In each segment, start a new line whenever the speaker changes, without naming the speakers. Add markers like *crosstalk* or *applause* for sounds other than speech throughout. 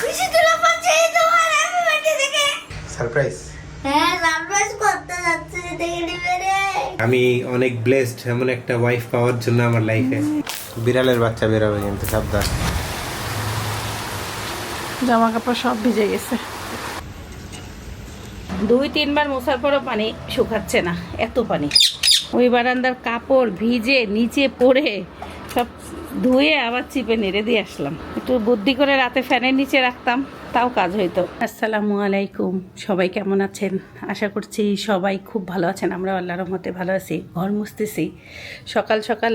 খুশি তুলে পাচ্ছে তোমার হ্যাপি বার্থডে দেখে
সারপ্রাইজ
হ্যাঁ সারপ্রাইজ করতে যাচ্ছে দেখে নিবে রে।
আমি অনেক ব্লেসড এমন একটা ওয়াইফ পাওয়ার জন্য আমার লাইফে বিড়ালের বাচ্চা বেরোবে কিন্তু সাবধান।
জামা কাপড় সব ভিজে গেছে। দুই তিনবার মোছার পরও পানি শুকাচ্ছে না এত পানি। ওই বারান্দার কাপড় ভিজে নিচে পড়ে ধুয়ে আবার চিপে নেড়ে দিয়ে আসলাম। একটু বুদ্ধি করে রাতে ফ্যানের নিচে রাখতাম, তাও কাজ হইতো। আসসালামু আলাইকুম, সবাই কেমন আছেন? আশা করছি সবাই খুব ভালো আছেন আমরা আল্লাহর রহমতে ভালো আছি, ঘর মুছতেছি। সকাল সকাল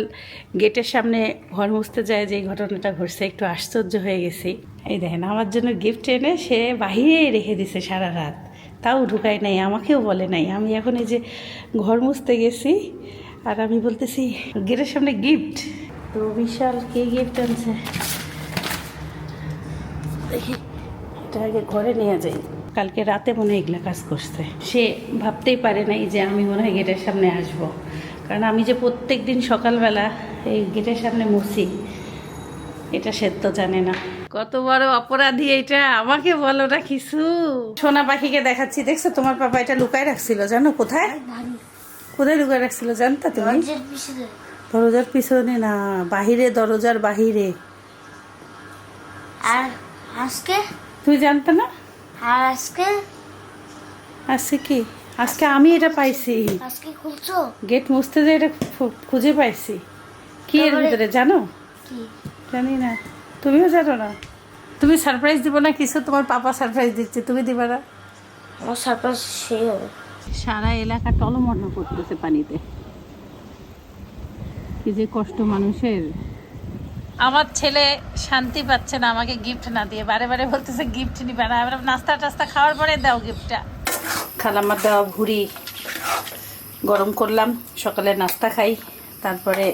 গেটের সামনে ঘর মুছতে যায় যে ঘটনাটা ঘটছে, একটু আশ্চর্য হয়ে গেছি। এই দেখেন, আমার জন্য গিফট এনে সে বাহিরে রেখে দিছে সারা রাত। তাও ঢুকায় নাই, আমাকেও বলে নাই। আমি এখন এই যে ঘর মুছতে গেছি, আর আমি বলতেছি, গেটের সামনে গিফট তো বিশাল কে গিফট আনছে? দেখি এটা আগে ঘরে নিয়ে যাই। কালকে রাতে মনে হয় এগুলা কাজ করছে। সে ভাবতেই পারে নাই যে আমি মনে হয় গেটের সামনে আসব। কারণ আমি যে প্রত্যেক দিন সকালবেলা এই গেটের সামনে মুছি এটা সে তো জানে না। কত বড় অপরাধী এটা আমাকে বলো না কিছু। সোনা পাখিকে দেখাচ্ছি দেখছ? তোমার পাপা এটা লুকায় রাখছিল জানো? কোথায়? কোথায় লুকায় রাখছিল জানতা তুমি?
দরজার পিছনে
না বাহিরে দরজার বাহিরে।
আর আজকে?
তুই জানতে না?
আর আজকে?
আজকে কি? আজকে আমি এটা পাইছি।
আজকে খুলছো
গেট মুছতে যে এটা খু- খুঁজে পাইছি। কি এর ভিতরে জানো?
কি?
জানি না। তুমিও জানো না? তুমি সারপ্রাইজ দিব না কিছু? তোমার পাপা সারপ্রাইজ দিচ্ছে তুমি দিবা না?
আমার সারপ্রাইজ হবে।
সারা এলাকা টলমন্ন করতেছে পানিতে। কি যে কষ্ট মানুষের। আমার ছেলে শান্তি পাচ্ছে না আমাকে গিফট না দিয়ে। বারে বারে বলতেছে গিফট নিবে না। আমরা নাস্তা টাস্তা খাওয়ার পরে দাও গিফটটা খালামার দেওয়া ভুড়ি গরম করলাম সকালে নাস্তা খাই তারপরে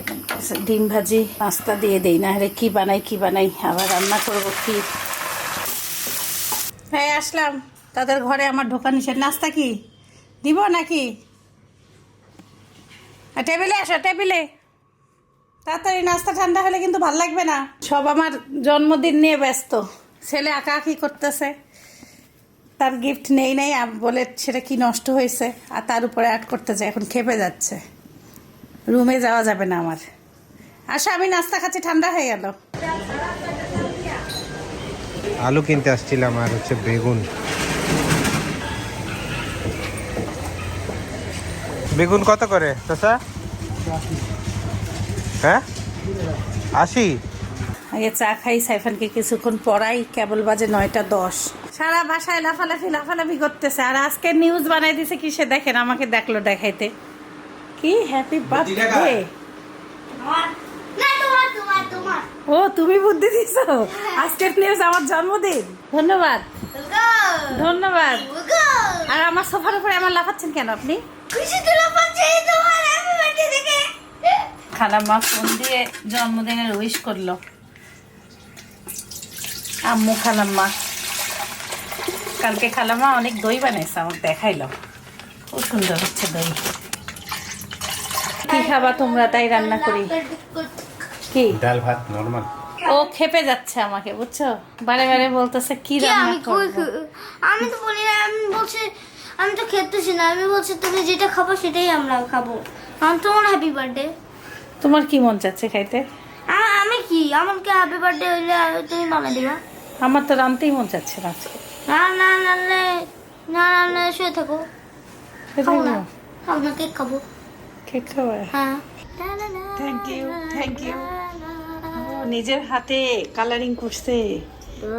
ডিম ভাজি নাস্তা দিয়ে দেই না আরে কি বানাই কি বানাই আবার রান্না করব কি? হ্যাঁ আসলাম। তাদের ঘরে আমার ঢোকা নিষেধ। নাস্তা কি? দিব নাকি? আর টেবিলে আসো টেবিলে। তাড়াতাড়ি নাস্তা ঠান্ডা হলে কিন্তু ভালো লাগবে না। সব আমার জন্মদিন নিয়ে ব্যস্ত। ছেলে আঁকা আঁকি করতেছে? তার গিফট নেই নেই বলে সেটা কি নষ্ট হয়েছে? আর তার উপরে অ্যাড করতে যায় এখন খেপে যাচ্ছে। রুমে যাওয়া যাবে না আমার। আসো আমি নাস্তা খাচ্ছি, ঠান্ডা হয়ে গেল।
আলু কিনতে আসছিলাম আর হচ্ছে বেগুন। বেগুন কত করে, চাচা? হ্যাঁ? আশি
আগে চা খাই সাইফানকে কিছুক্ষণ পড়াই কেবল বাজে নয়টা দশ। সারা বাসায় লাফালাফি লাফালাফি করতেছে। আর আজকে নিউজ বানাই দিছে কি সে দেখেন আমাকে দেখল দেখাইতে। কি হ্যাপি বার্থডে ও তুমি বুদ্ধি দিছো? আজকের নিউজ আমার জন্মদিন। ধন্যবাদ। ধন্যবাদ। আর আমার সোফার উপরে আমার লাফাচ্ছেন কেন আপনি?
খুশি তুলে পাচ্ছে তোমার হ্যাপি বার্থডে দেখে।
খালাম্মা ফোন দিয়ে জন্মদিনের উইশ করল। আম্মু খালাম্মা। কালকে খালাম্মা অনেক দই বানাইছে আমাকে দেখাইলো। খুব সুন্দর হচ্ছে দই। কি খাবা তোমরা? তাই রান্না করি। কি?
ডাল ভাত নর্মাল
ও খেপে যাচ্ছে আমাকে বুঝছ? বারে বারে বলতেছে কি রান্না
আমি
করব?
আমি তো বলি না আমি বলছি আমি তো খেতেছি না আমি বলছি তুমি যেটা খাব সেটাই আমরা খাব। আমার তোমার হ্যাপি বার্থডে
তোমার কি মন চাচ্ছে খাইতে?
আমি কি? আমাকে হ্যাপি বার্থডে হইলে তুমি বানিয়ে দিবা।
আমার তো রানতেই মন চাচ্ছে না আজকে।
না না নালে না না শুয়ে থাকো। খাব না। খাব না কেক খাব।
কেক খাওয়া
হ্যাঁ।
You, thank you. ও, নিজের হাতে কালারিং করছে।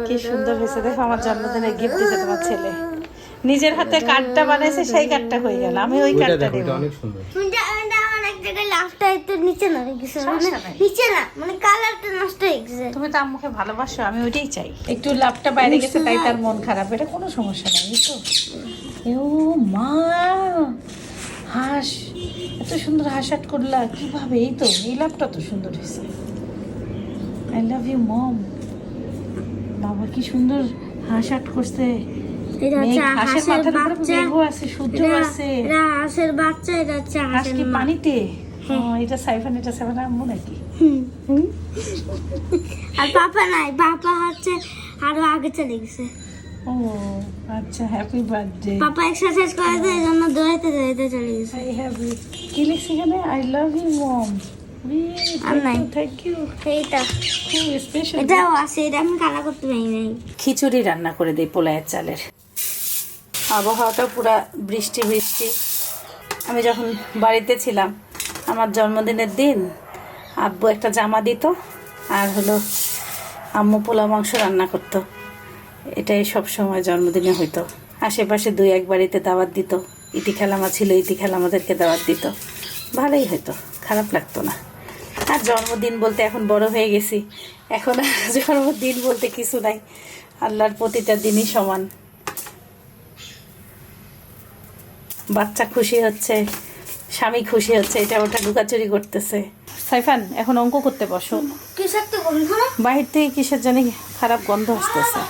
কি সুন্দর হয়েছে। দেখো আমার জন্মদিনের গিফট দিয়েছে তোমার ছেলে। নিজের হাতে কার্ডটা বানাইছে সেই কার্ডটা হয়ে গেল। আমি ওই কার্ডটা দেবো
অনেক সুন্দর
এটা এটা আমার এক জায়গায় লাস্টটা একটু নিচে না গেছে।
সমস্যা
নিচে না মানে কালারটা নষ্ট হয়ে গেছে।
তুমি তো আম্মুকে ভালোবাসো আমি ওইটাই চাই। একটু লাভটা বাইরে গেছে তাই তার মন খারাপ। এটা কোনো সমস্যা নাই এই তো ও মা হাঁস এত সুন্দর হাঁস আট করলা কীভাবে? এই তো এই লাভটা তো সুন্দর হয়েছে। আই লাভ ইউ মম বাবা কি সুন্দর হাঁস আট করছে।
এটা হচ্ছে
হাঁসের
হাঁসের
মাথার উপরে
বাচ্চা।
আছে সূর্য আছে।
এটা হাঁসের বাচ্চা এটা হচ্ছে হাঁসের
কি পানিতে? এটা সাইফান এটা সাইফান আম্মু নাকি
আর পাপা নাই পাপা হচ্ছে আরও আগে চলে গেছে।
ও আচ্ছা হ্যাপি বার্থডে
পাপা এক্সারসাইজ করে তো এই জন্য দৌড়াইতে দৌড়াইতে চলে গেছে।
আই হ্যাভ কি লিখছি এখানে? আই লাভ ইউ মম
নাই।
থ্যাংক ইউ
এইটা।
খুব স্পেশাল
এটাও আছে এটা আমি কালা করতে পারি নাই।
খিচুড়ি রান্না করে দিই পোলায়ের চালের। আবহাওয়াটা পুরা বৃষ্টি বৃষ্টি। আমি যখন বাড়িতে ছিলাম, আমার জন্মদিনের দিন আব্বু একটা জামা দিত আর হলো আম্মু পোলা মাংস রান্না করতো। এটাই সব সময় জন্মদিনে হইতো। আশেপাশে দুই এক বাড়িতে দাওয়াত দিত। ইতি খেলামা ছিল, ইতি খেলামাদেরকে দাওয়াত দিত। ভালোই হতো খারাপ লাগতো না। আর জন্মদিন বলতে এখন বড় হয়ে গেছি। এখন জন্মদিন বলতে কিছু নাই। আল্লাহর প্রতিটা দিনই সমান। বাচ্চা খুশি হচ্ছে স্বামী খুশি হচ্ছে এটা ওটা লুকাচুরি করতেছে। সাইফান এখন অঙ্ক করতে বসো। বাহির থেকে কিসের জানি খারাপ গন্ধ আসতেছে।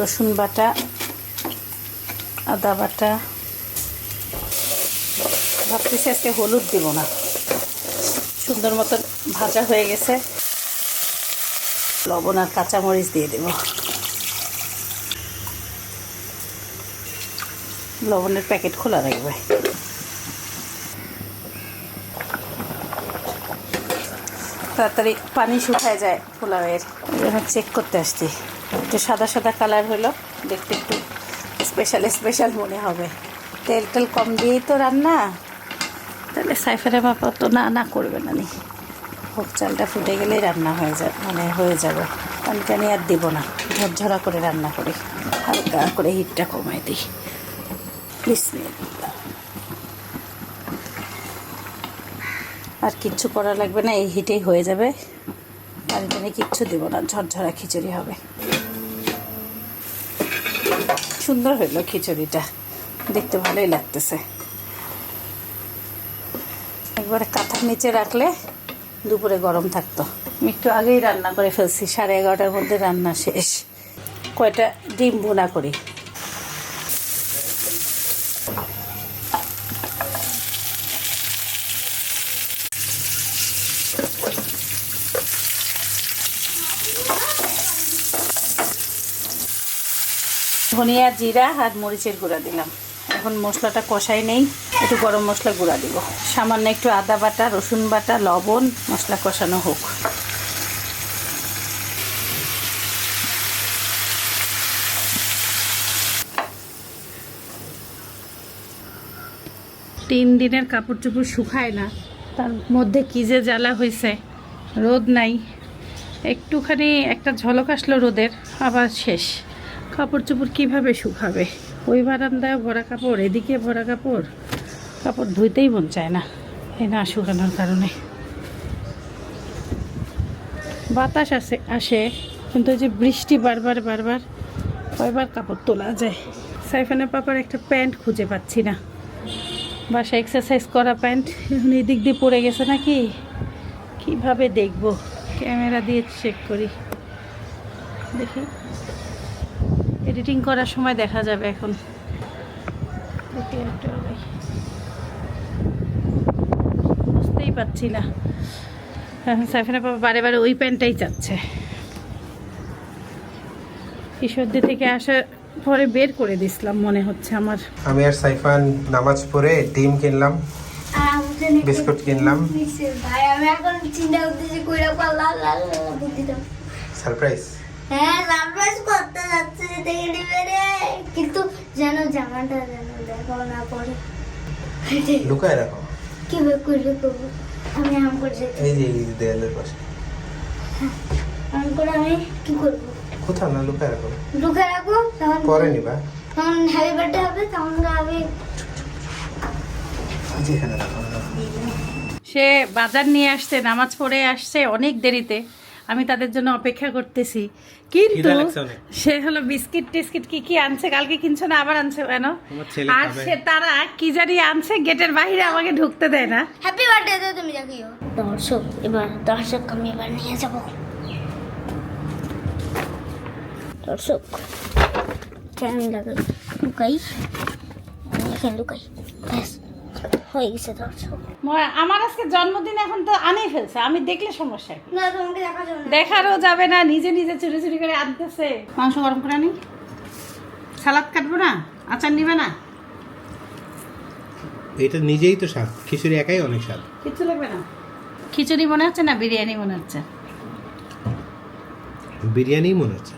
রসুন বাটা আদা বাটা ভাবতেছি আজকে হলুদ দিব না। সুন্দর মতন ভাজা হয়ে গেছে। লবণ আর কাঁচামরিচ দিয়ে দেব। লবণের প্যাকেট খোলা রাখবে। তাড়াতাড়ি পানি শুকায় যায় পোলাওয়ের। এবার চেক করতে আসছি। একটু সাদা সাদা কালার হলো। দেখতে একটু স্পেশাল স্পেশাল মনে হবে। তেল টেল কম দিয়েই তো রান্না। তাহলে সাইফারের বাবা তো না না করবে না নি। ভোগ চালটা ফুটে গেলেই রান্না হয়ে যায় মানে হয়ে যাবে। পানি টানি আর দিব না, ঝরঝরা করে রান্না করি, হালকা করে হিটটা কমাই দিই। বিসমিল্লাহ আর কিচ্ছু করা লাগবে না, এই হিটেই হয়ে যাবে। পানি টানি কিচ্ছু দিব না, ঝরঝরা খিচুড়ি হবে। সুন্দর হইল খিচুড়িটা, দেখতে ভালোই লাগতেছে। একবারে কাঁথার নিচে রাখলে দুপুরে গরম থাকতো। একটু আগেই রান্না করে ফেলছি, সাড়ে এগারোটার মধ্যে রান্না শেষ। কয়টা ডিম ভুনা করি? ধনিয়া জিরা আর মরিচের গুঁড়া দিলাম। এখন মশলাটা কষাই নেই। একটু গরম মশলা গুঁড়া দিব। সামান্য একটু আদা বাটা, রসুন বাটা, লবণ, মশলা কষানো হোক। তিন দিনের কাপড় চোপড় শুকায় না। তার মধ্যে কি যে জ্বালা হয়েছে, রোদ নাই। একটুখানি একটা ঝলক আসলো রোদের, আবার শেষ। কাপড় চোপড় কীভাবে শুকাবে? ওই বারান্দায় ভরা কাপড়, এদিকে ভরা কাপড়। কাপড় ধুইতেই মন চায় না। এই না শুকানোর কারণে। বাতাস আসে আসে, কিন্তু যে বৃষ্টি বারবার বারবার, কয়বার কাপড় তোলা যায়। সাইফানের পাপার একটা প্যান্ট খুঁজে পাচ্ছি না। বাসা এক্সারসাইজ করা প্যান্ট, এখন এই দিক দিয়ে পড়ে গেছে নাকি? কীভাবে দেখব? ক্যামেরা দিয়ে চেক করি। দেখি। এডিটিং করার সময় দেখা যাবে এখন। একটা ওই। বুঝতেই পারছি না। এখন সাইফানের বাবা বারে বারে ওই প্যান্টটাই চাচ্ছে। ঈশ্বরদী থেকে আসার পরে বের করে দিছিলাম মনে হচ্ছে আমার।
আমি আর সাইফান নামাজ পড়ে ডিম কিনলাম বিস্কুট কিনলাম।
ভাই আমি এখন চিন্তা করতেছি কইরা পাল্লা লা লা বুদ্ধি দাও
সারপ্রাইজ?
হ্যাঁ সারপ্রাইজ করতে যাচ্ছে দেখে নিবে রে। কিন্তু যেন জামাটা যেন দেখো না পরে।
লুকায় রাখো।
কীভাবে করলে করব? আমি আম করে যেতে
এই যে এই দেয়ালের পাশে।
আম করে আমি কি করব?
কোথাও না লুকায় রাখো।
ঢুকে রাখব তখন
পরে নিবা।
তখন হ্যাপি বার্থডে হবে তখন আমি
যেখানে রাখো।
সে বাজার নিয়ে আসছে নামাজ পড়ে আসছে অনেক দেরিতে। আমি তাদের জন্য অপেক্ষা করতেছি। কিন্তু। সে হলো বিস্কিট টিস্কিট কি কি আনছে? কালকে কিনছো না আবার আনছে কেন? আর সে তারা কি জানি আনছে গেটের বাইরে আমাকে ঢুকতে দেয় না।
হ্যাপি বার্থডে তো তুমি দেখিও দর্শক এবার দর্শক আমি এবার নিয়ে যাব। দর্শক আমি লাগাই লুকাই। এখানে লুকাই। ব্যাস। হয়ে গেছে দর্শক
আমার আজকে জন্মদিন এখন তো আনেই ফেলছে। আমি দেখলে সমস্যা কি?
না তোমাকে দেখা যাবে না
দেখারও যাবে না নিজে নিজে চুরি চুরি করে আনতেছে। মাংস গরম করে আনি। সালাদ কাটবো না? আচার নিবে না?
এটা নিজেই তো স্বাদ। খিচুড়ি একাই অনেক স্বাদ।
কিছু লাগবে না? খিচুড়ি মনে হচ্ছে না বিরিয়ানি মনে হচ্ছে?
বিরিয়ানি মনে হচ্ছে।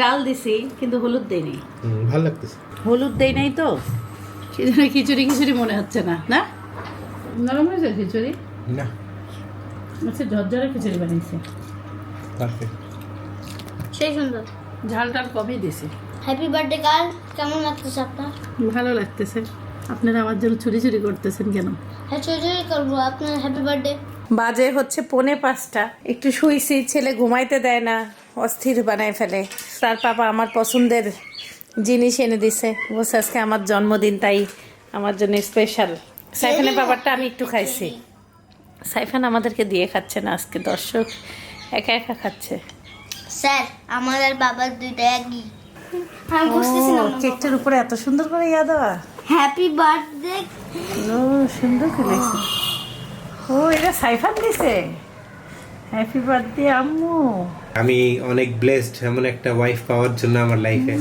ডাল দিছি কিন্তু হলুদ দেয়নি
হুম, ভালো লাগতেছে।
হলুদ দেই নাই তো? সেজন্য খিচুড়ি খিচুড়ি মনে হচ্ছে না না? নরম হয়েছে খিচুড়ি?
না।
আচ্ছা ঝরঝরে খিচুড়ি বানিয়েছে।
সেই সুন্দর।
ঝাল টাল কমই দিছে
হ্যাপি বার্থডে কাল কেমন লাগতেছে আপনার?
ভালো লাগতেছে। আপনারা আমার জন্য চুরি চুরি করতেছেন কেন?
হ্যাঁ চুরি করব। আপনার হ্যাপি বার্থডে
বাজে হচ্ছে পৌনে পাঁচটা। একটু শুইছি ছেলে ঘুমাইতে দেয় না অস্থির বানায় ফেলে। তার পাপা আমার পছন্দের জিনিস এনে দিছে। বলছে আজকে আমার জন্মদিন তাই আমার জন্য স্পেশাল সাইফানের বাবারটা আমি একটু খাইছি। সাইফান আমাদেরকে দিয়ে খাচ্ছে না আজকে দর্শক একা একা খাচ্ছে।
স্যার আমার আর বাবার দুইটা একই। আমি
কেকটার উপরে এত সুন্দর করে ইয়া দেওয়া।
হ্যাপি বার্থডে
ও সুন্দর করে। ও এটা সাইফান দিছে। হ্যাপি বার্থডে আম্মু।
আমি অনেক ব্লেসড এমন একটা ওয়াইফ পাওয়ার জন্য আমার লাইফে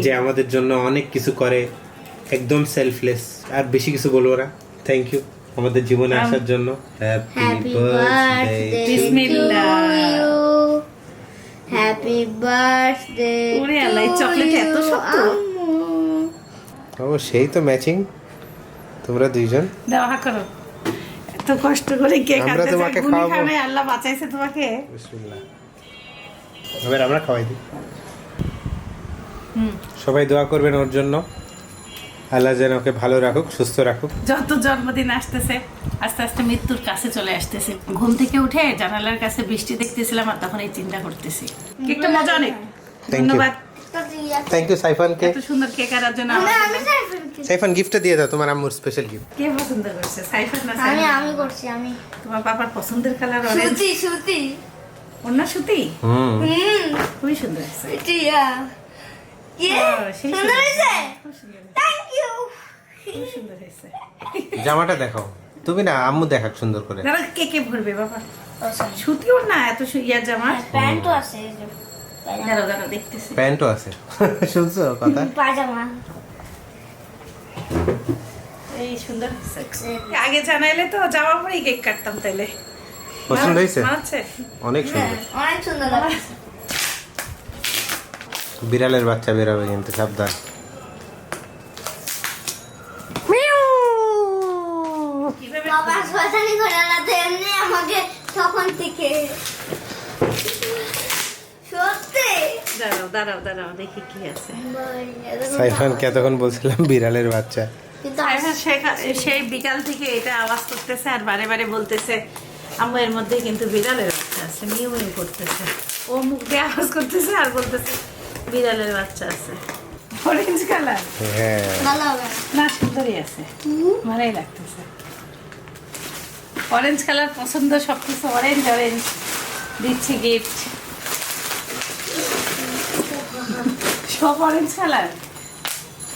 যে আমাদের জন্য অনেক কিছু করে একদম সেলফলেস আর বেশি কিছু বলব না। থ্যাংক ইউ আমাদের জীবনে আসার জন্য। Happy
happy
birthday
birthday happy birthday
ওরে আল্লাহ, chocolate এত শক্ত?
ও সেই তো ম্যাচিং তোমরা দুইজন?
দেওয়া করো। এত কষ্ট করে কেক
আমরা তোমাকে খাওয়াবো।
খাবে, আল্লাহ বাঁচাইছে তোমাকে।
বিসমিল্লাহ। এবার আমরা খাওয়াই দিই। সবাই দোয়া করবেন ওর জন্য। আল্লাহ যেন ওকে ভালো রাখুক সুস্থ রাখুক।
যত জন্মদিন আসতেছে আস্তে আস্তে মৃত্যুর কাছে চলে আসতেছে। ঘুম থেকে উঠে জানালার কাছে বৃষ্টি দেখতেছিলাম আর তখন এই চিন্তা করতেছি। কেকটা মজা অনেক। ধন্যবাদ।
থ্যাংক ইউ সাইফানকে।
এত সুন্দর কেক আনার জন্য
সাইফান গিফটটা দিয়ে দাও তোমার আম্মুর স্পেশাল গিফট
কে পছন্দ করছে সাইফার না
আমি আমি করছি আমি।
তোমার বাবার পছন্দের কালার অরেঞ্জ
সুতি সুতি
অন্য সুতি?
হুম।
খুবই সুন্দর
টিয়া হয়েছে?
জামাটা দেখাও। তুমি না আম্মু দেখাক সুন্দর করে।
দাদা কে কে ভরবে বাবা? সুতিও না এত সু- ইয়ার জামা?
প্যান্টও আছে
প্যান্টও আছে। *laughs* শুনছো কথা?
পাজামা
এই সুন্দর আগে জানাইলে তো জামা পরেই কেক কাটতাম তাইলে।
পছন্দ হয়েছে? অনেক সুন্দর।
অনেক সুন্দর
বিড়ালের বাচ্চা বেরোবে কিন্তু সাবধান। সাইফানকে এতক্ষণ বলছিলাম বিড়ালের বাচ্চা।
সেই বিকাল থেকে এটা আওয়াজ করতেছে আর বারে বারে বলতেছে আম্মু এর মধ্যে কিন্তু বিড়ালের বাচ্চা আছে মিউ মিউ করতেছে। ও মুখ দিয়ে আওয়াজ করতেছে আর বলতেছে বিড়ালের বাচ্চা আছে। অরেঞ্জ কালার
হ্যাঁ।
ভালো হবে।
না সুন্দরই আছে। ভালোই লাগতেছে। অরেঞ্জ কালার পছন্দ সব কিছু অরেঞ্জ অরেঞ্জ দিচ্ছি গিফট সব অরেঞ্জ কালার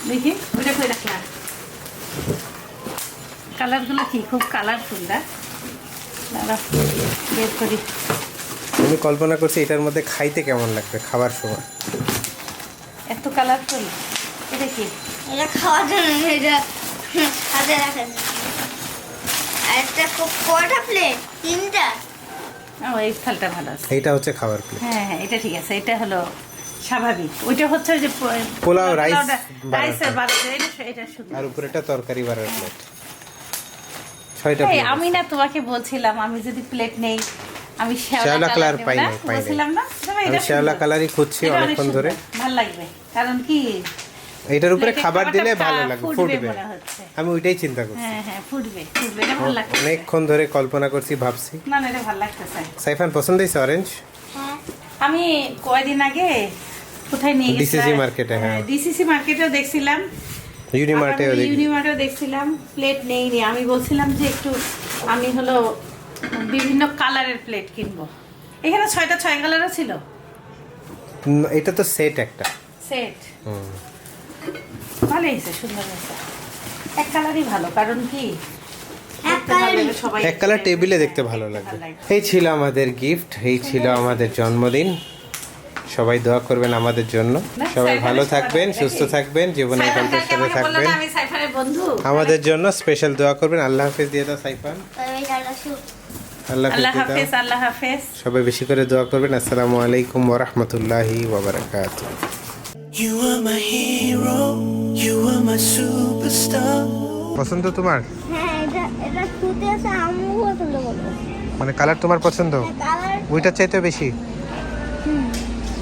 দেখি ওইটা কই রাখলাম? কালারগুলো কি? খুব কালারফুল দাঁড়া বের করি।
আমি কল্পনা করছি এটার মধ্যে খাইতে কেমন লাগবে খাবার সময়?
এত কালারফুল এটা কি?
এটা খাওয়ার জন্য এটা হাতে রাখা। আর একটা ক- কয়টা প্লেট তিনটা?
ও এই থালটা ভালো আছে।
এইটা হচ্ছে খাবার প্লেট
হ্যাঁ হ্যাঁ এটা ঠিক আছে এটা হলো স্বাভাবিক। ওইটা হচ্ছে যে
পোলাও, রাইস।
রাইসের বানাতে এটা এটা সুন্দর।
আর উপরেটা তরকারি বাড়ার প্লেট ছয়টা
আমি না তোমাকে বলছিলাম আমি যদি প্লেট নেই আমি
শ্যাওলা কালার পাই
না বলছিলাম না
আমি শ্যাওলা কালারই খুঁজছি অনেকক্ষণ ধরে।
ভালো লাগবে। কারণ কি?
এইটার উপরে খাবার দিলে ভালো লাগবে
ফুটবে।
আমি ওইটাই চিন্তা করছি।
হ্যাঁ হ্যাঁ লাগছে
অনেকক্ষণ ধরে কল্পনা করছি ভাবছি। সাইফান পছন্দ হয়েছে অরেঞ্জ
হ্যাঁ
আমি কয়দিন আগে কোথায় নিয়ে
DCC মার্কেটে, হ্যাঁ।
ডিসিসি মার্কেটেও দেখছিলাম।
ইউনিমার্টেও দেখি
ইউনিমার্টেও দেখছিলাম। প্লেট নেইনি। আমি বলছিলাম যে একটু আমি হলো বিভিন্ন কালারের প্লেট কিনবো। এখানে ছয়টা ছয় কালারও ছিল।
এটা তো সেট একটা।
সেট
হুম।
ভালো হয়েছে সুন্দর হয়েছে। এক কালারই ভালো কারণ কি?
এক।
লাগে,
কালার টেবিলে দেখতে ভালো লাগবে এই ছিল আমাদের গিফট এই ছিল আমাদের জন্মদিন। সবাই দোয়া করবেন আমাদের জন্য। সবাই ভালো থাকবেন সুস্থ থাকবেন জীবনে
সাইফান
গল্পের সাথে থাকবেন। আমাদের জন্য স্পেশাল দোয়া করবেন। আল্লাহ হাফেজ দিয়ে দাও সাইফান। আল্লাহ হাফেজ
আল্লাহ হাফেজ
সবাই বেশি করে দোয়া করবেন। আসসালামু আলাইকুম ওরহমতুল্লাহি ওবরাকাত
You are my hero, you are my superstar.
পছন্দ তোমার?
হ্যাঁ এটা এটা আছে আমিও পছন্দ করব।
মানে কালার তোমার পছন্দ?
কালার
ওইটার চাইতে বেশি?